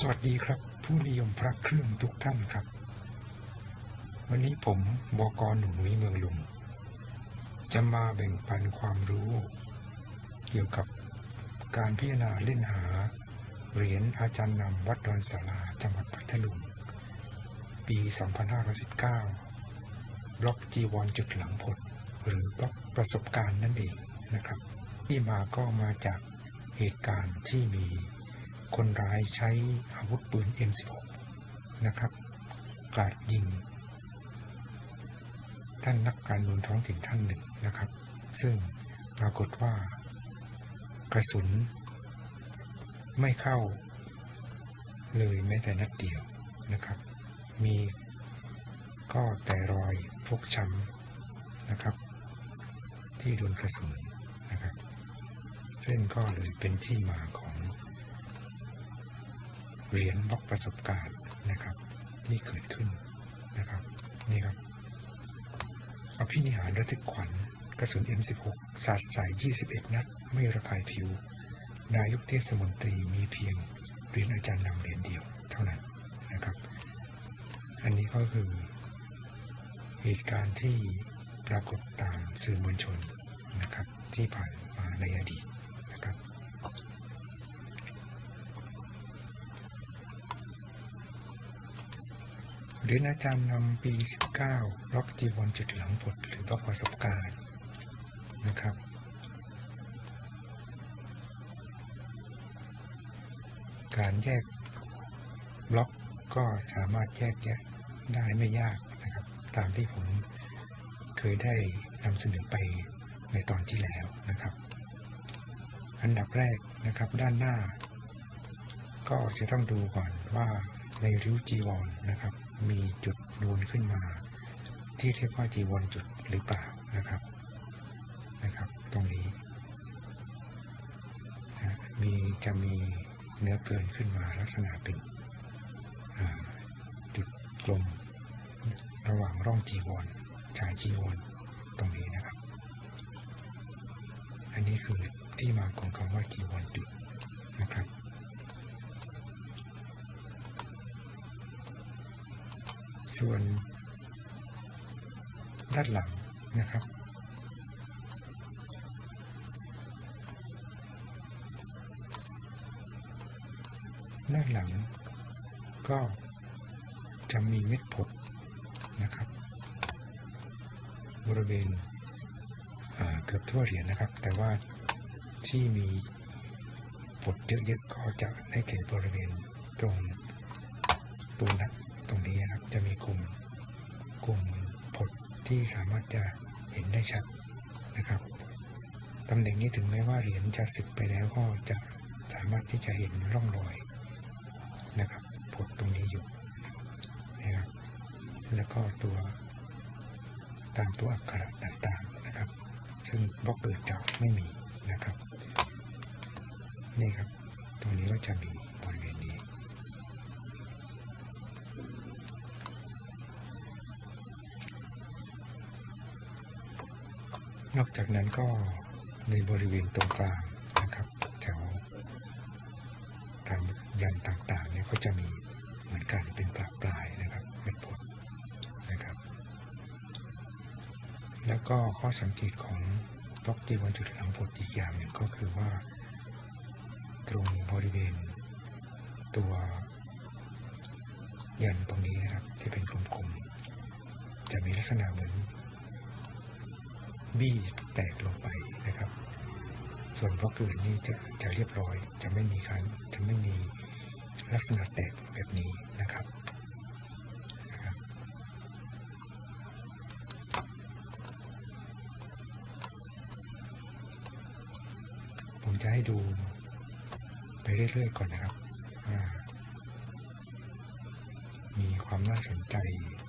สวัสดีครับ ผู้นิยมพระเครื่องทุกท่านครับ วันนี้ผมบอกหนุ่มนุ้ยเมืองลุง จะมาแบ่งปันความรู้ เกี่ยวกับการพิจารณาเล่นหา เหรียญอาจารย์นำวัดดอนสาราจังหวัดพัทลุง ปี 2519 บล็อกจีวรจุดหลังพดหรือบล็อกประสบการณ์นั่นเองนะครับ ที่มาก็มาจากเหตุการณ์ที่มี คนร้ายใช้อาวุธปืน M16 นะครับกราดยิง ท่านนักการเมืองท้องถิ่นท่านหนึ่งนะครับ ซึ่งปรากฏว่ากระสุน ไม่เข้า เลยแม้แต่นัดเดียวนะครับ มีก็แต่รอยฟกช้ำนะครับ ที่โดนกระสุนนะครับซึ่งก็เลยเป็นที่มาของ เหรียญบล็อกประสบการณ์นะครับที่เกิดขึ้นนะครับนี่ครับอภินิหารระทึกขวัญกระสุน M16 สาดใส่ 21 นัด ไม่ระคายผิว นายกเทศมนตรีมีเพียงเหรียญอาจารย์นำเหรียญเดียวเท่านั้นนะครับ อันนี้ก็คือเหตุการณ์ที่ปรากฏตามสื่อมวลชนนะครับที่ผ่านมาในอดีตนะครับ เรียญอาจารย์นำปี 19บล็อกจีวรจุดหลังผดหรือบล็อกประสบการณ์นะครับ การแยกบล็อกก็สามารถแยกแยะได้ไม่ยากนะครับ ตามที่ผมเคยได้นำเสนอไปในตอนที่แล้วนะครับ อันดับแรกนะครับด้านหน้า ก็จะต้องดูก่อนว่าในริ้วจีวรนะครับ มีจุดนูนขึ้นมา ที่เรียกว่าจีวรจุดหรือเปล่านะครับนะครับ ตรงนี้นะมีจะมีเนื้อเกินขึ้นมาลักษณะเป็นจุดกลมระหว่างร่องจีวรชายจีวรตรงนี้นะครับ อันนี้คือที่มาของคำว่าจีวรจุดนะครับ ส่วนด้านหลังนะครับ ด้านหลังก็จะมีเม็ดผดนะครับ บริเวณเกือบทั่วเหรียญนะครับ แต่ว่าที่มีผดเยอะๆก็จะได้แก่บริเวณตรงตูนัก จะมีกลุ่มกลุ่มผดที่สามารถจะเห็นได้ชัดนะครับตำแหน่งนี้ถึงแม้ว่าเหรียญจะสึกไปแล้วก็จะสามารถที่จะเห็นร่องรอยนะครับผดตรงนี้อยู่นะครับแล้วก็ตัวตามตัวอักขระต่างๆนะครับ ซึ่งบล็อกเกิดจากไม่มีนะครับ นี่ครับ ตรงนี้ก็จะมีบริเวณนี้ นอกจากนั้นก็ในบริเวณตรงกลางนะครับแถวตามยันต่างๆเนี่ยก็จะมีเหมือนกันเป็นปลาปลายนะครับเม็ดผลนะครับ แล้วก็ข้อสังเกตของบล็อกจีวันจุดหลังผลอีกอย่างหนึ่งก็คือว่า ตรงบริเวณ ตัวยันตรงนี้นะครับที่เป็นกลมๆจะมีลักษณะเหมือน บี้แตกลงไปนะครับ ส่วนบล็อกอื่นนี่จะจะเรียบร้อย จะไม่มีการจะไม่มีลักษณะแตกแบบนี้นะครับผมจะให้ดูไปเรื่อยๆก่อนนะครับ มีความน่าสนใจ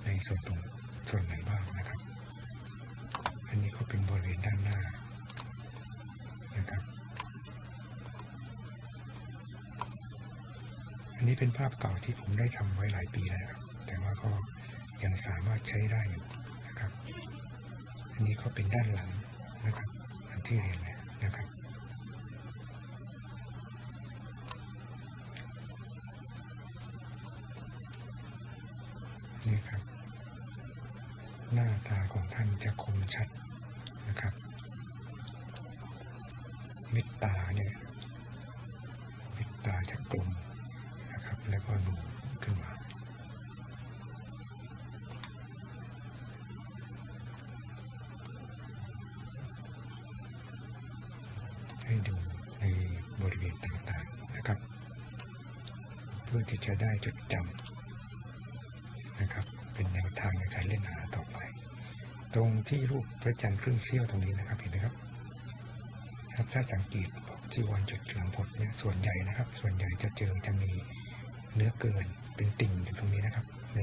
ในส่วนตรงส่วนไหนบ้างนะครับ นนี้ก็เป็นบริเวณด้านหน้านะครับ อันนี้เป็นภาพเก่าที่ผมได้ทำไว้หลายปีแล้วนะครับแต่ว่าก็ยังสามารถใช้ได้อยู่นะครับ อันนี้ก็เป็นด้านหลังนะครับ อันที่เรียนแล้วนะครับ นี่ครับ หน้าตาของท่านจะคมชัด นะครับเม็ดตาเนี่ยเม็ดตาจะกลมนะครับ แล้วก็นูขึ้นมาให้ดูในบริเวณต่างๆนะครับ เพื่อที่จะได้จด ที่รูปพระจันทร์ครึ่งเสี้ยวตรงนี้นะครับเห็นไหมครับครับถ้าสังเกตบอกที่วันจุดหลังพดเนี่ยส่วนใหญ่นะครับ ส่วนใหญ่จะเจอจะมีเนื้อเกินเป็นติ่งอยู่ตรงนี้นะครับ ใน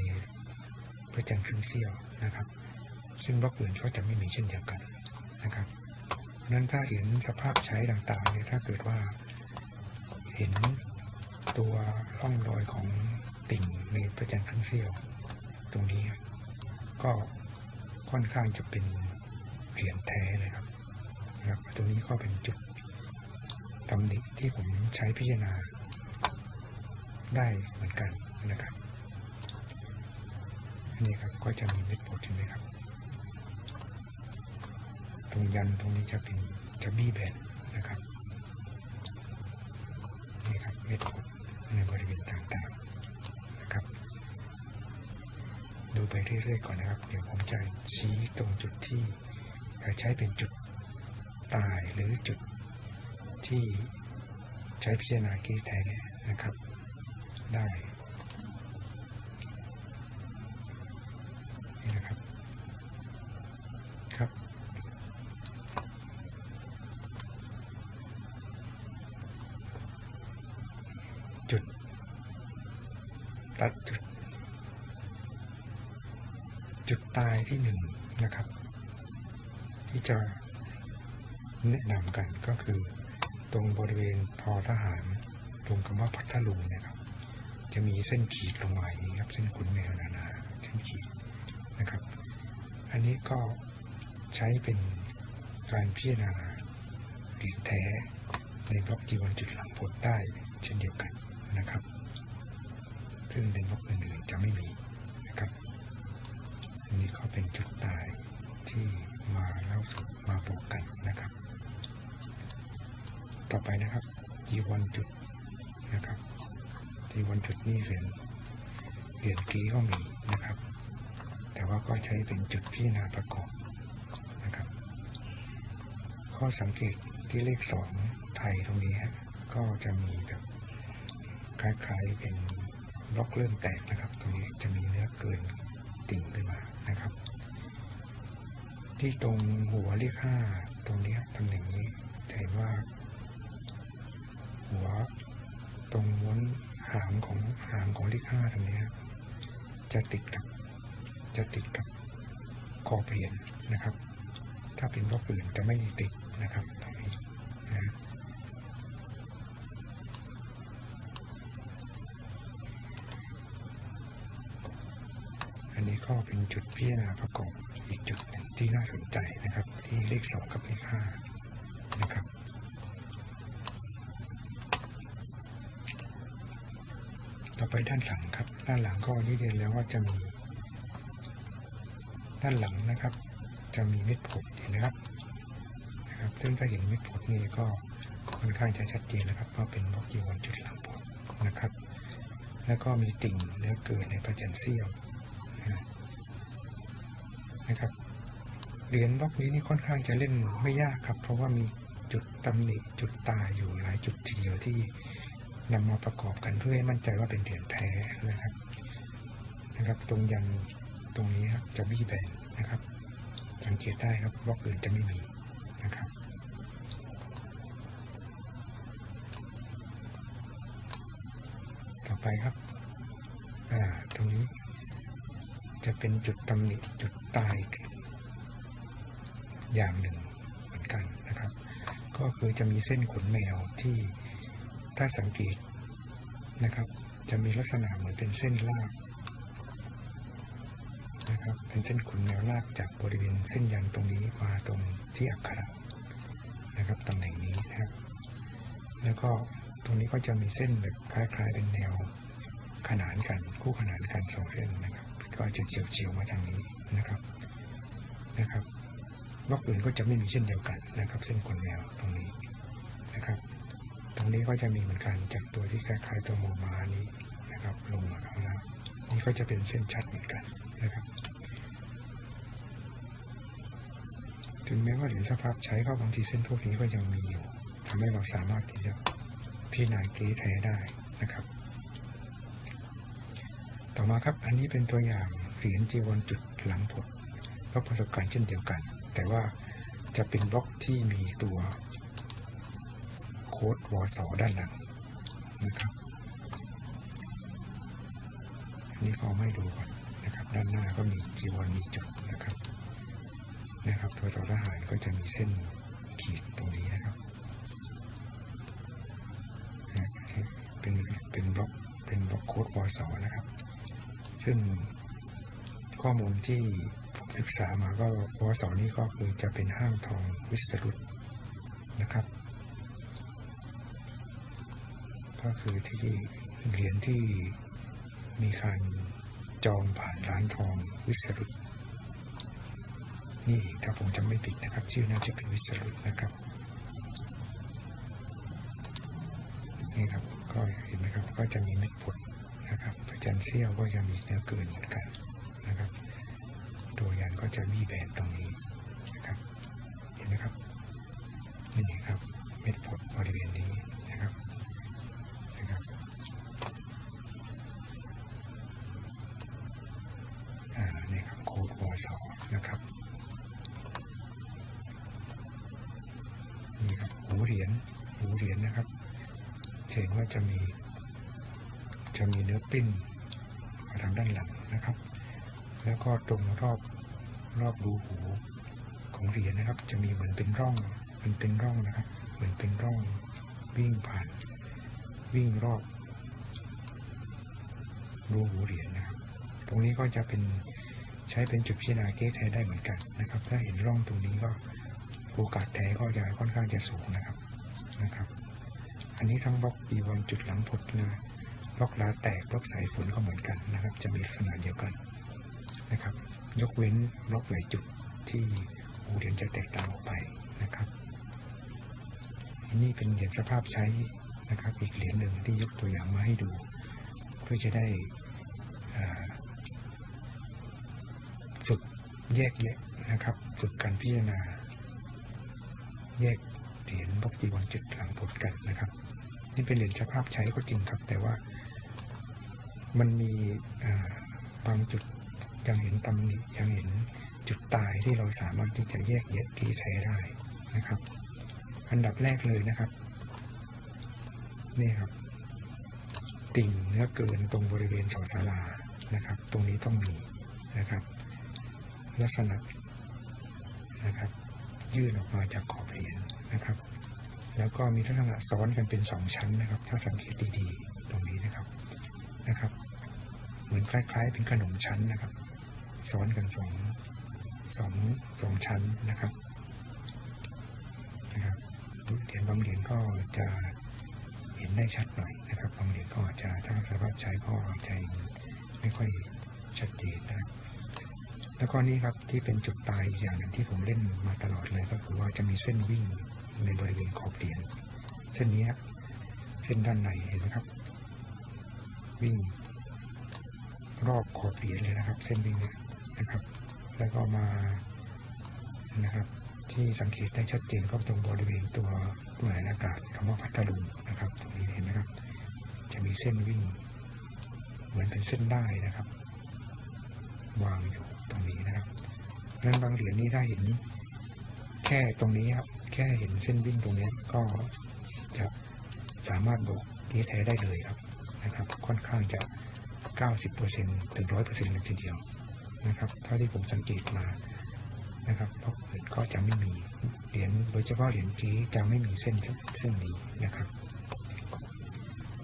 พระจันทร์ครึ่งเสี้ยวนะครับ ซึ่งบล็อกอื่นก็จะไม่มีเช่นเดียวกันนะครับนั้นถ้าเห็นสภาพใช้ต่างๆเนี่ยถ้าเกิดว่า เห็นตัวร่องรอยของติ่งในพระจันทร์ครึ่งเสี้ยว ตรงนี้ก็ ค่อนข้างจะเป็นเหรียญแท้เลยครับนะครับตรงนี้ก็เป็นจุดตำหนิที่ผมใช้พิจารณาได้เหมือนกันนะครับอันนี้ครับก็จะมีเม็ดโปรตีนไหมครับ ตรงยันตรงนี้จะเป็นจะบี้แบนนะครับนี่ครับเม็ดผลในบริเวณต่างๆนะครับ ดู ไปเรื่อยๆก่อนนะครับ เดี๋ยวผมจะชี้ตรงจุดที่ใช้เป็นจุดตายหรือจุดที่ใช้พิจารณาเกแท้นะครับ ได้นี่นะครับครับ จุดตัดจุด จุดตายที่หนึ่งนะครับ ที่จะแนะนำกันก็คือ ตรงบริเวณพอทหาร ตรงคำว่าพัทลุงเนะครับ จะมีเส้นขีดลงมาอย่างนี้ครับ เส้นขุนแมวนานาเส้นขีดนะครับ อันนี้ก็ใช้เป็นการพิจารณาเหรียญแท้ในบล็อกจีวันจุดหลังพดได้เช่นเดียวกันนะครับ ซึ่งในบล็อกอื่นๆจะไม่มี ก็เป็นจุดตายที่มาแล้วสุดมาบวกกันนะครับ ต่อไปนะครับจีวันจุดนะครับจีวันจุดนี่เหรียญเหรียญกี้ก็มีนะครับ แต่ว่าก็ใช้เป็นจุดพิจารณาประกอบนะครับ ข้อสังเกตที่เลขสองไทยตรงนี้ฮะก็จะมีแบบคล้ายๆเป็นบล็อกเริ่มแตกนะครับ ตรงนี้จะมีเนื้อเกินติ่งขึ้นมา นะครับ ที่ตรงหัวเลขห้าตรงนี้ตำแหน่งนี้จะเห็นว่า หัวตรงม้วนหางของหางของเลขห้าตรงนี้จะติดกับจะติดกับขอบเหรียญนะครับ ถ้าเป็นบล็อกอื่นจะไม่ติดนะครับตรงนี้นะอั นนี้ก็เป็นจุดพิจารณาประกอบอีกจุดหนึ่งที่น่าสนใจนะครับ ที่เลขสองกับเลขห้านะครับต่อไปด้านหลังครับ ด้านหลังก็นี่เรียนแล้วว่าจะมี ด้านหลังนะครับ จะมีเม็ดผดเห็นนะครับนะครับ ซึ่งถ้าเห็นเม็ดผดนี่ก็ค่อนข้างจะชัดเจนนะครับว่าเป็นบล็อกจีวันจุดหลังผดนะครับ แล้วก็มีติ่งเนื้อเกินในประจันเซี่ยว นะครับ เหรียญบล็อกนี้นี่ค่อนข้างจะเล่นไม่ยากครับ เพราะว่ามีจุดตำหนิจุดตายอยู่หลายจุดทีเดียวที่นำมาประกอบกันเพื่อให้มั่นใจว่าเป็นเหรียญแท้นะครับนะครับ ตรงยันตรงนี้ครับจะบี้แบนนะครับ สังเกตได้ครับบล็อกอื่นจะไม่มีนะครับต่อไปครับอ่าตรงนี้ จะเป็นจุดตำหนิจุดตายอย่างหนึ่งเหมือนกันนะครับ ก็คือจะมีเส้นขนแมวที่ถ้าสังเกตนะครับ จะมีลักษณะเหมือนเป็นเส้นลากนะครับ เป็นเส้นขนแมวลากจากบริเวณเส้นยันตรงนี้มาตรงที่อักขระนะครับตำแหน่งนี้นะครับ แล้วก็ตรงนี้ก็จะมีเส้นแบบคล้ายๆเป็นแนวขนานกันคู่ขนานกันสองเส้นนะครับ ก็จะเฉียวๆมาทางนี้นะครับนะครับบล็อกอื่นก็จะไม่มีเช่นเดียวกันนะครับ เส้นขนแมวตรงนี้นะครับ ตรงนี้ก็จะมีเหมือนกันจากตัวที่คล้ายๆตัวโมมานี้นะครับ ลงมาข้างล่างนี่ก็จะเป็นเส้นชัดเหมือนกันนะครับ ถึงแม้ว่าเหรียญสภาพใช้ก็บางทีเส้นพวกนี้ก็ยังมีอยู่ทำให้เราสามารถที่จะพิจารณาเกแท้ได้นะครับ อมาครับอันนี้เป็นตัวอย่างเหรียญจีวรจุดหลังผลบล็อกประสบการณ์เช่นเดียวกัน แต่ว่าจะเป็นบล็อกที่มีตัวโค้ดวอสด้านหลังนะครับอันนี้ก็เอไม่ดูก่อนนะครับ ด้านหน้าก็มีจีวรมีจุดนะครับนะครับ ตัวต่อทหารก็จะมีเส้นขีดตรงนี้นะครับนะเป็นเป็นบล็อกเป็นบล็อกโค้ดวอสนะครับ ซึ่งข้อมูลที่ผมศึกษามาก็วสอนี้ก็คือจะเป็นห้างทองวิสรุตนะครับ ก็คือที่เหรียญที่มีการจองผ่านร้านทองวิสรุตนี่ถ้าผมจำไม่ผิดนะครับ ชื่อน่าจะเป็นวิสรุตนะครับนี่ครับก็เห็นไหมครับก็จะมีเม็ดผล จันเสี้ยวก็จะมีเนื้อเกินเหมือนกันนะครับ ตัวยันก็จะมีแบบตรงนี้นะครับเห็นไหมครับนี่ครับเม็ดผลบริเวณนี้นะครับนะครับอ่านี่ครับโค้ดวสอนะครับนี่ครับหูเหรียญหูเหรียญนะครับเห็นว่าจะมีจะมีเนื้อปิ้น มาทางด้านหลังนะครับ แล้วก็ตรงรอบรอบรูหูของเหรียญนะครับ จะมีเหมือนเป็นร่องมันเป็นร่องนะครับ เหมือนเป็นร่องวิ่งผ่าน วิ่งรอบรูหูเหรียญนะครับ ตรงนี้ก็จะเป็นใช้เป็นจุดพิจารณาเก๊แท้ได้เหมือนกันนะครับ ถ้าเห็นร่องตรงนี้ก็โอกาสแท้ก็จะค่อนข้างจะสูงนะครับนะครับ อันนี้ทั้งบล็อกดีวันจุดหลังผดนะ บล็อกลาแตกบล็อกสายฝนก็เหมือนกันนะครับ จะมีลักษณะเดียวกันนะครับ ยกเว้นบล็อกไหลจุดที่หูเหรียญจะแตกต่างออกไปนะครับอันนี้เป็นเหรียญสภาพใช้นะครับ อีกเหรียญหนึ่งที่ยกตัวอย่างมาให้ดู เพื่อจะได้ฝึกแยกแยะนะครับ ฝึกการพิจารณา แยกเหรียญบล็อกจีวันจุดหลังผลกันนะครับ นี่เป็นเหรียญสภาพใช้ก็จริงครับ แต่ว่ามันมีบางจุดยังเห็นตำหนิยังเห็นจุดตายที่เราสามารถที่จะแยกแยะที่แท้ได้นะครับ อันดับแรกเลยนะครับ นี่ครับ ติ่งเนื้อเกินตรงบริเวณสอสารานะครับ ตรงนี้ต้องมีนะครับ ลักษณะนะครับ ยื่นออกมาจากขอบเหรียญนะครับ แล้วก็มีลักษณะซ้อนกันเป็นสองชั้นนะครับ ถ้าสังเกตดีๆ ตรงนี้นะครับนะครับ เหมือนคล้ายๆ เป็นขนมชั้นนะครับ ซ้อนกันสองสองสองชั้นนะครับนะครับเหรียญบางเหรียญก็จะเห็นได้ชัดหน่อยนะครับบางเหรียญก็อาจจะถ้าสภาพใช้ก็อาจจะไม่ค่อยชัดเจนนะแล้วก็นี่ครับที่เป็นจุดตายอีกอย่างหนึ่งที่ผมเล่นมาตลอดเลยก็คือว่าจะมีเส้นวิ่ง ในบริเวณขอบเหรียญเส้นนี้เส้นด้านในเห็นไหมครับ วิ่งรอบขอบเหรียญเลยนะครับ เส้นวิ่งเนี่ยนะครับ แล้วก็มานะครับ ที่สังเกตได้ชัดเจนก็ตรงบริเวณตัวตัวอากาศคำว่าพัทลุงนะครับ ตรงนี้เห็นไหมครับ จะมีเส้นวิ่ง เหมือนเป็นเส้นได้นะครับ วางอยู่ตรงนี้นะครับนั้นบางเหรียญนี้ถ้าเห็นแค่ตรงนี้ครับ แค่เห็นเส้นวิ่งตรงนี้ก็จะสามารถบอกที่แท้ได้เลยครับนะครับ ค่อนข้างจะ 90%ถึง 100%เลยทีเดียวนะครับเท่าที่ผมสังเกตมานะครับเพราะอื่นก็จะไม่มีเหรียญโดยเฉพาะเหรียญจีจะไม่มีเส้นเส้นนี้นะครับ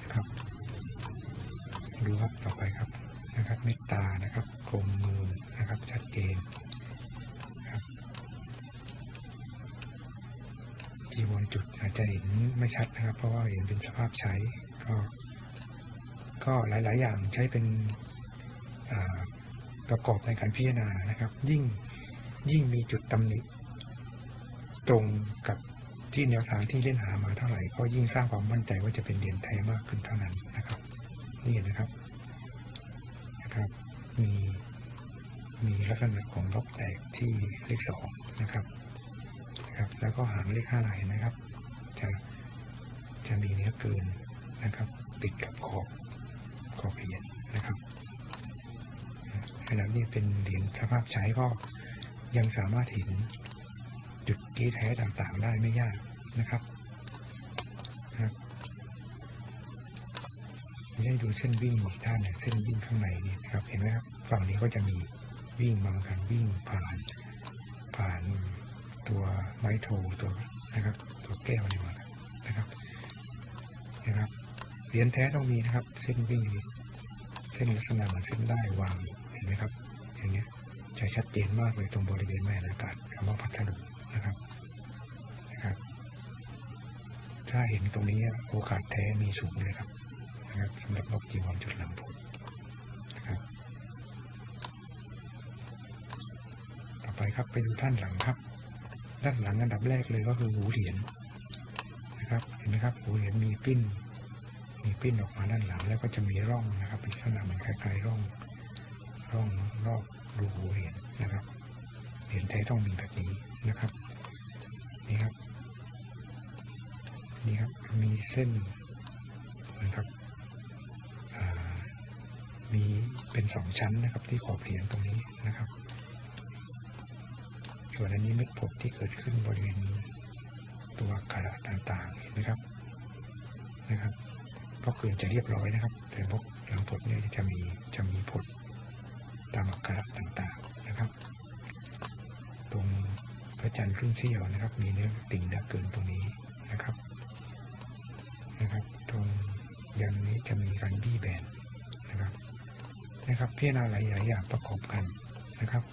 นะครับ ดูครับต่อไปครับนะครับเมตตานะครับกลมนูนนะครับชัดเจนครับ จีวรจุดอาจจะเห็นไม่ชัดนะครับ เพราะว่าเห็นเป็นสภาพใช้ก็ก็หลาย ๆ อย่างใช้เป็นประกอบในการพิจารณานะครับ ยิ่งยิ่งมีจุดตำหนิตรงกับที่แนวทางที่เล่นหามาเท่าไหร่ ก็ยิ่งสร้างความมั่นใจว่าจะเป็นเหรียญแท้มากขึ้นเท่านั้นนะครับ นี่นะครับนะครับ มีมีลักษณะของล็อกแตกที่เลขสองนะครับ นะครับ แล้วก็หางเลขห้าเห็นไหมครับ จะจะมีเนื้อเกินนะครับ ติดกับขอบขอบเหรียญนะครับขณะนี้เป็นเหรียญพระภาพใช้ก็ยังสามารถเห็นจุดกี้แท้ต่างๆ ได้ไม่ยากนะครับนะครับให้ดูเส้นวิ่งอีกด้านหนึ่งเส้นวิ่งข้างในนี่นะครับ เห็นไหมครับ ฝั่งนี้ก็จะมีวิ่งบางการวิ่งผ่านผ่าน ตัวไม้โทตัวนะครับ ตัวแก้วนี่มานะครับนะครับเหรียญแท้ต้องมีนะครับ เส้นวิ่งนี้เส้นลักษณะเหมือนเส้นได้วางเห็นไหมครับ อย่างเงี้ยจะชัดเจนมากเลยตรงบริเวณแม่อากาศคำว่าพัทลุงนะครับนะครับ ถ้าเห็นตรงนี้โอกาสแท้มีสูงเลยครับนะครับสำหรับนกจีวรจุดลังพุนะครับต่อไปครับไปดูด้านหลังครับ ด้านหลังอันดับแรกเลยก็คือหูเหรียญนะครับเห็นไหมครับหูเหรียญมีปิ้น มีปิ้นออกมาด้านหลังแล้วก็จะมีร่องนะครับลักษณะเหมือนคล้ายๆร่อง ร่องรอบรูหูเหรียญนะครับเหรียญแท้ต้องมีแบบนี้นะครับนี่ครับนี่ครับมีเส้นนะครับมีเป็นสองชั้นนะครับที่ขอบเหรียญตรงนี้นะครับ ส่วนอันนี้เม็ดผดที่เกิดขึ้นบริเวณตัวกระดาษต่างๆเห็นไหมครับนะครับพอกเกินจะเรียบร้อยนะครับ แต่พวกหลังผดเนี่ยจะมีจะมีผดตามอักขระต่างๆนะครับ ตรงพระจันทร์ครึ่งเสี้ยวนะครับ มีเนื้อติ่งเนื้อเกินตรงนี้นะครับนะครับ ตรงยันนี้จะมีการบี้แบนนะครับนะครับพิจารณาหลายๆอย่างประกอบกันนะครับ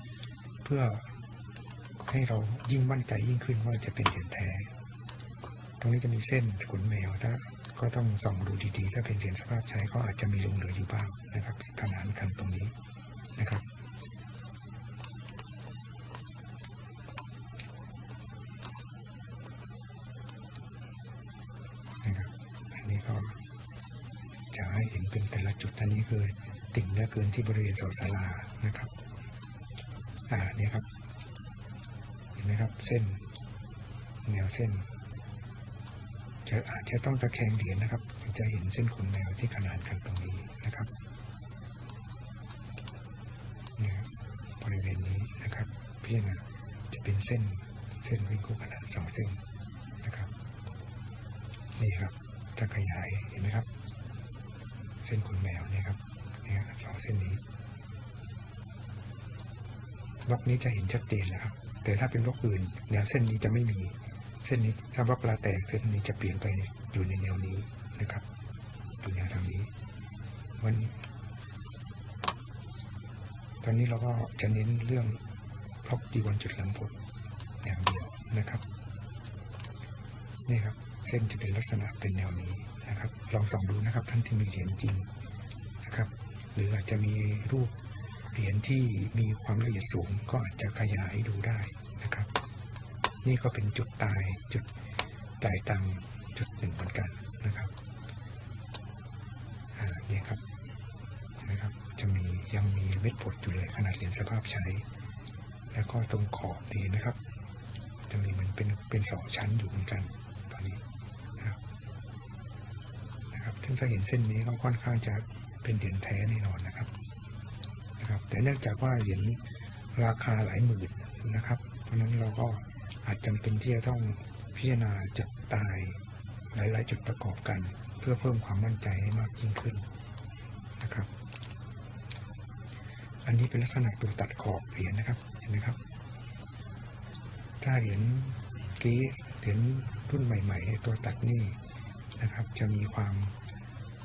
เพื่อ ให้เรายิ่งมั่นใจยิ่งขึ้นว่าจะเป็นเหรียญแท้ ตรงนี้จะมีเส้นขนแมวถ้าก็ต้องส่องดูดีๆ ถ้าเป็นเหรียญสภาพใช้ก็อาจจะมีลงเหลืออยู่บ้างนะครับขนานกันตรงนี้นะครับ นะครับอันนี้ก็จะให้เห็นเป็นแต่ละจุดอันนี้คือติ่งเนื้อเกินที่บริเวณเสาศาลานะครับ อ่าเนี่ยครับ นไหมครับ เส้น แนวเส้น จะอาจจะต้องตะแคงเหรียญนะครับถึงจะเห็นเส้นขนแมวที่ขนานกันตรงนี้นะครับเนี่ยบริเวณนี้นะครับเพี้ยนจะเป็นเส้นเส้นวิ่งคู่ขนานสองเส้นนะครับ นี่ครับจะขยายเห็นไหมครับ เส้นขนแมวนี่ครับเนี่ยสองเส้นนี้บล็อกนี้จะเห็นชัดเจนนะครับ แต่ถ้าเป็นบล็อกอื่นแนวเส้นนี้จะไม่มี เส้นนี้ถ้าบล็อกลาแตกเส้นนี้จะเปลี่ยนไปอยู่ในแนวนี้นะครับอยู่แนวทางนี้ วันนี้ตอนนี้เราก็จะเน้นเรื่องบล็อกจีวันจุดหลังผลอย่างเดียวนะครับนี่ครับเส้นจะเป็นลักษณะเป็นแนวนี้นะครับ ลองส่องดูนะครับท่านที่มีเหรียญจริงนะครับ หรืออาจจะมีรูป เหรียญที่มีความละเอียดสูงก็อาจจะขยายดูได้นะครับ นี่ก็เป็นจุดตายจุดจ่ายตังจุดหนึ่งเหมือนกันนะครับนี่ครับนะครับ จะมียังมีเม็ดผดอยู่เลยขนาดเหรียญสภาพใช้ แล้วก็ตรงขอบดีนะครับ จะมีเหมือนเป็นเป็นสองชั้นอยู่เหมือนกันตอนนี้นะครับนะครับถึงจะเห็นเส้นนี้ก็ค่อนข้างจะเป็นเหรียญแท้แน่นอนนะครับ แต่เนื่องจากว่าเหรียญราคาหลายหมื่นนะครับ เพราะนั้นเราก็อาจจำเป็นที่จะต้องพิจารณาจุดตายหลาย ๆ จุดประกอบกัน เพื่อเพิ่มความมั่นใจให้มากยิ่งขึ้นนะครับ อันนี้เป็นลักษณะตัวตัดขอบเหรียญนะครับเห็นไหมครับ ถ้าเหรียญกี้เหรียญรุ่นใหม่ๆตัวตัดนี่นะครับ จะมีความ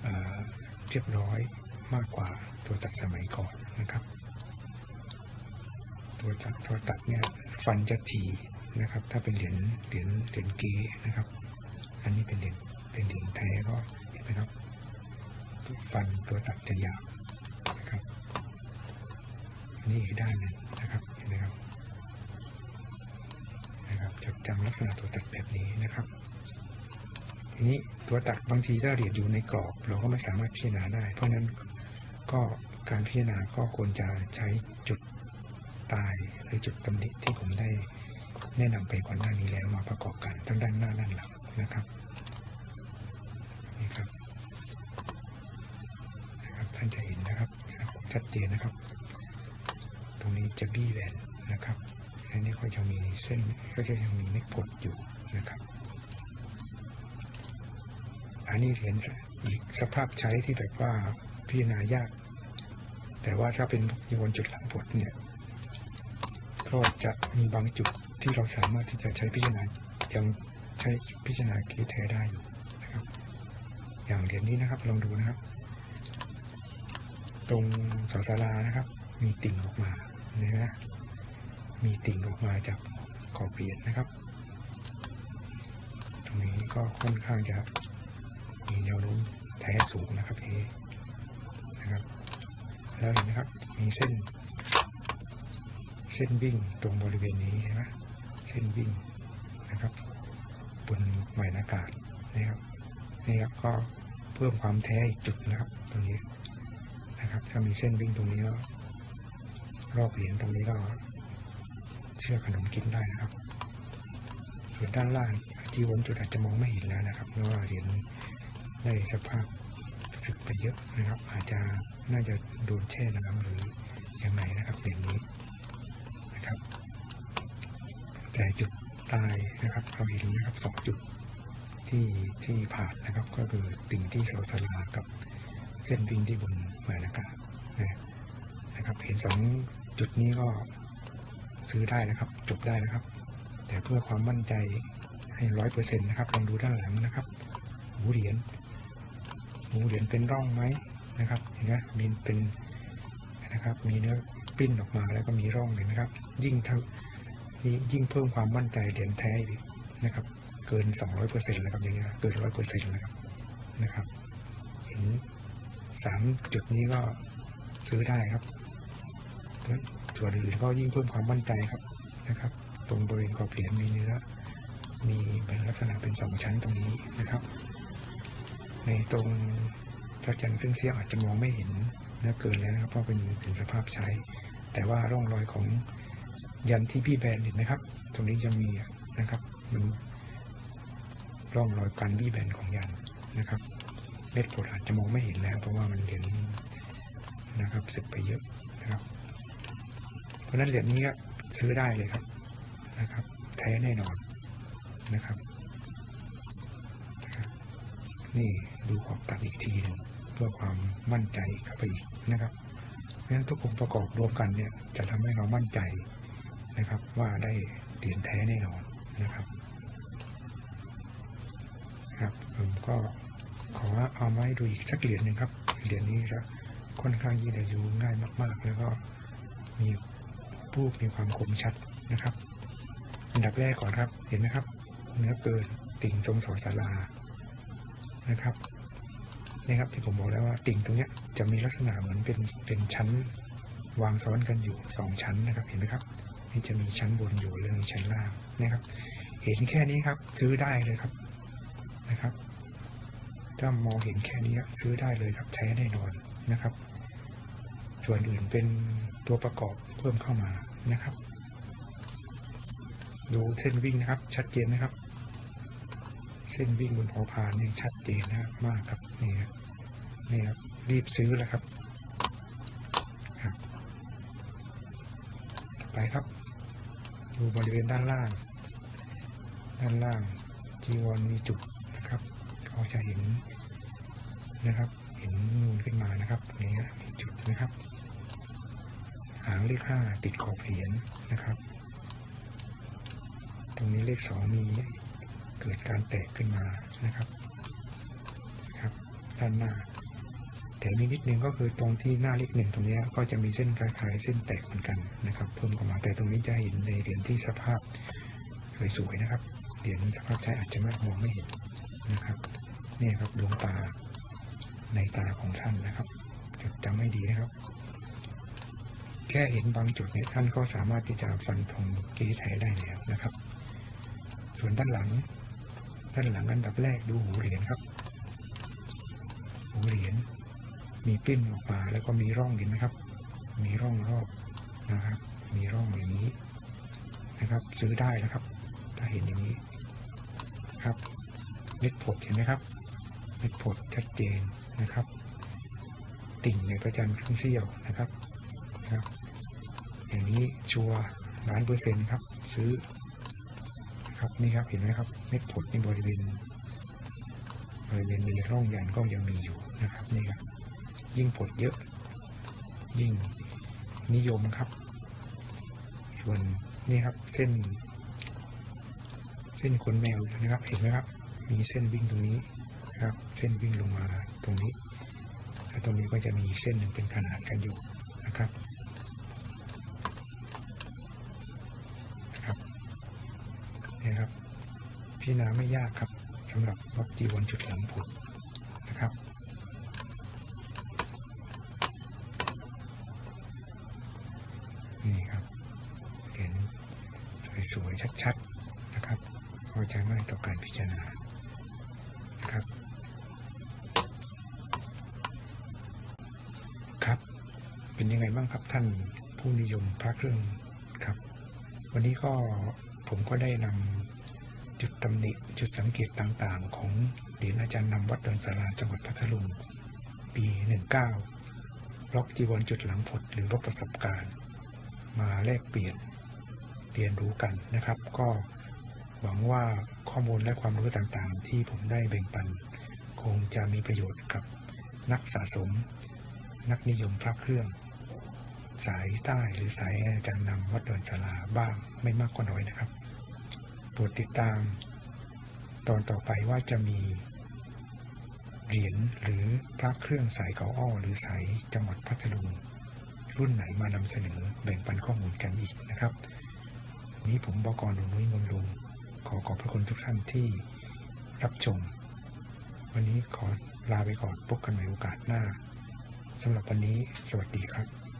เอ่อเรียบร้อยมากกว่าตัวตัดสมัยก่อน นะครับ ตัวตัดตัวตัดเนี่ยฟันจะถี่นะครับ ถ้าเป็นเหรียญเหรียญเหรียญเกี้นะครับ อันนี้เป็นเหรียญเป็นเหรียญแท้ก็เห็นไหมครับฟันตัวตัดจะยาวนะครับนี่อีกด้านหนึ่งนะครับเห็นไหมครับนะครับจดจำลักษณะตัวตัดแบบนี้นะครับทีนี้ตัวตัดบางทีถ้าเหรียญอยู่ในกรอบ เราก็ไม่สามารถพิจารณาได้ เพราะฉะนั้นก็ การพิจารณาก็ควรจะใช้จุดตายหรือจุดตำหนิที่ผมได้แนะนำไปก่อนหน้านี้แล้วมาประกอบกันทั้งด้านหน้าด้านหลังนะครับนี่ครับนะครับ ท่านจะเห็นนะครับครับชัดเจนนะครับ ตรงนี้จะบี้แหวนนะครับอันนี้ก็จะมีเส้นก็จะยังมีเม็ดผดอยู่นะครับ อันนี้เห็นอีกสภาพใช้ที่แบบว่าพิจารณายาก แต่ว่าถ้าเป็นยีวนจุดหลังผดเนี่ยก็จะมีบางจุดที่เราสามารถที่จะใช้พิจารณายังใช้พิจารณาเกแท้ได้อยู่นะครับ อย่างเหรียญนี้นะครับลองดูนะครับ ตรงสอสารานะครับ มีติ่งออกมานะฮะมีติ่งออกมาจากขอบเหรียญนะครับ ตรงนี้ก็ค่อนข้างจะมีแนวโน้มแท้สูงนะครับเอนะครับ แล้วเห็นไหมครับ มีเส้น เส้นวิ่งตรงบริเวณนี้เห็นไหมเส้นวิ่งนะครับ บนหมายอากาศนะครับนี่ครับก็เพิ่มความแท้อีกจุดนะครับ ตรงนี้นะครับ ถ้ามีเส้นวิ่งตรงนี้ก็รอบเหรียญตรงนี้ก็เชื่อขนมกินได้นะครับ ส่วนด้านล่างจีวนจุดอาจจะมองไม่เห็นแล้วนะครับเพราะว่าเหรียญได้สภาพ สึกไปเยอะนะครับ อาจจะน่าจะโดนแช่น้ำหรือยังไงนะครับเหรียญนี้นะครับ แต่จุดตายนะครับเราเห็นนะครับสองจุดที่ที่ผ่านนะครับก็คือติ่งที่โซสลากับเส้นวิ่งที่บนหมายอากาศนะนะครับ เห็นสองจุดนี้ก็ซื้อได้นะครับ จบได้นะครับ แต่เพื่อความมั่นใจให้ร้อยเปอร์เซ็นต์นะครับลองดูด้านหลังนะครับหูเหรียญ หูเหรียญเป็นร่องไหมนะครับเห็นไหมมีเป็นนะครับมีเนื้อปิ้นออกมาแล้วก็มีร่องเห็นไหมครับ ยิ่งท่ายิ่งยิ่งเพิ่มความมั่นใจเหรียญแท้อีกนะครับเกิน 200เปอร์เซ็นต์แล้วครับอย่างเงี้ยเกินร้อยเปอร์เซ็นต์แล้วครับนะครับเห็นสามจุดนี้ก็ซื้อได้ครับส่วนอื่นก็ยิ่งเพิ่มความมั่นใจครับนะครับ ตรงบริเวณขอบเหรียญมีเนื้อ มีเป็นลักษณะเป็นสองชั้นตรงนี้นะครับ ในตรงพระจันทร์เครื่องเสี้ยอาจจะมองไม่เห็นเนื้อเกินแล้วนะครับเพราะเป็นถึงสภาพใช้ แต่ว่าร่องรอยของยันที่พี่แบนเห็นไหมครับ ตรงนี้ยังมีนะครับมันร่องรอยการบี้แบนของยันนะครับเม็ดผดอาจจะมองไม่เห็นแล้ว เพราะว่ามันเหรียญนะครับสึกไปเยอะนะครับ เพราะนั้นเหรียญนี้ก็ซื้อได้เลยครับนะครับ แท้แน่นอนนะครับ นี่ดูขอบตัดอีกทีหนึ่งเพื่อความมั่นใจเข้าไปอีกนะครับเพราะฉะนั้นทุกองค์ประกอบรวมกันเนี่ยจะทำให้เรามั่นใจนะครับ ว่าได้เหรียญแท้แน่นอนนะครับครับผมก็ขอเอามาให้ดูอีกสักเหรียญหนึ่งครับเหรียญนี้จะค่อนข้างที่จะดูง่ายมากๆ แล้วก็มีรูปมีความคมชัดนะครับอันดับแรกก่อนครับเห็นไหมครับ เนื้อเกินติ่งตรงสอสารา นะครับนี่ครับที่ผมบอกแล้วว่าติ่งตรงนี้จะมีลักษณะเหมือนเป็นเป็นชั้นวางซ้อนกันอยู่สองชั้นนะครับเห็นไหมครับนี่จะมีชั้นบนอยู่แล้วมีชั้นล่างนะครับ เห็นแค่นี้ครับซื้อได้เลยครับนะครับถ้ามองเห็นแค่นี้ซื้อได้เลยครับแท้แน่นอนนะครับ ส่วนอื่นเป็นตัวประกอบเพิ่มเข้ามานะครับ ดูเส้นวิ่งนะครับ ชัดเจนนะครับ เส้นวิ่งบนพอพานนี่ชัดเจนนะครับมากครับนี่ครับนี่ครับรีบซื้อแล้วครับครับไปครับ ดูบริเวณด้านล่าง ด้านล่างจีวรมีจุดนะครับก็จะเห็นนะครับ เห็นนูนขึ้นมานะครับตรงนี้มีจุดนะครับ หางเลขห้าติดขอบเหรียญนะครับ ตรงนี้เลขสองมี เกิดการแตกขึ้นมานะครับครับด้านหน้าแต่มีนิดนึงก็คือตรงที่หน้าเลขหนึ่งตรงนี้ก็จะมีเส้นคล้ายๆเส้นแตกเหมือนกันนะครับเพิ่มเข้ามาแต่ตรงนี้จะเห็นในเหรียญที่สภาพสวยๆนะครับเหรียญสภาพใช้อาจจะไม่มองไม่เห็นนะครับนี่ครับดวงตาในตาของท่านนะครับจดจำให้ดีนะครับ แค่เห็นบางจุดเนี่ยท่านก็สามารถที่จะฟันธงเก๊ไทยได้แล้วนะครับ ส่วนด้านหลัง ด้านหลังอันดับแรกดูหูเหรียญครับ หูเหรียญมีปิ้นออกมาแล้วก็มีร่องเห็นไหมครับ มีร่องรอบนะครับ มีร่องอย่างนี้นะครับ ซื้อได้นะครับ ถ้าเห็นอย่างนี้ครับเม็ดผดเห็นไหมครับเม็ดผดชัดเจนนะครับ ติ่งในประจันครึ่งเสี้ยวนะครับนะครับ อย่างนี้ชัวร์ล้านเปอร์เซ็นต์ครับ ซื้อ ครับนี่ครับเห็นไหมครับเม็ดผดในบริเวณบริเวณในร่องยันก็ยังมีอยู่นะครับนี่ครับยิ่งผดเยอะ ยิ่งนิยมครับ ส่วนนี่ครับเส้น เส้นขนแมวนะครับเห็นไหมครับ มีเส้นวิ่งตรงนี้นะครับเส้นวิ่งลงมาตรงนี้แล้วตรงนี้ก็จะมีอีกเส้นหนึ่งเป็นขนาดกันอยู่นะครับเนี่ยครับ พี่นาไม่ยากครับสำหรับวัดจีวันจุดหลังผุดนะครับนี่ครับเห็นสวยๆชัดๆนะครับก็จะง่ายต่อการพิจารณานะครับครับ เป็นยังไงบ้างครับท่านผู้นิยมพระเครื่องครับ วันนี้ก็ผมก็ได้นำ จุดตำหนิจุดสังเกตต่างๆ ของเหรียญอาจารย์นำวัดดอนสาราจังหวัดพัทลุงปี 19ล็อกจีวรจุดหลังผดหรือลบประสบการณ์ มาแลกเปลี่ยนเรียนรู้กันนะครับ ก็หวังว่าข้อมูลและความรู้ต่างๆ ที่ผมได้แบ่งปัน คงจะมีประโยชน์กับนักสะสม นักนิยมพระเครื่อง สายใต้หรือสายอาจารย์นำวัดดอนสาราบ้างไม่มากก็น้อยนะครับ โปรดติดตาม ตอนต่อไปว่าจะมี เหรียญหรือพระเครื่องสายเขาอ้อหรือสายจังหวัดพัทลุงรุ่นไหนมานำเสนอแบ่งปันข้อมูลกันอีกนะครับ นี้ผมบอกรหนุ่ยมนลุงขอขอบพระคุณทุกท่านที่รับชม วันนี้ขอลาไปก่อนพบกันใหม่โอกาสหน้าสำหรับวันนี้ สวัสดีครับ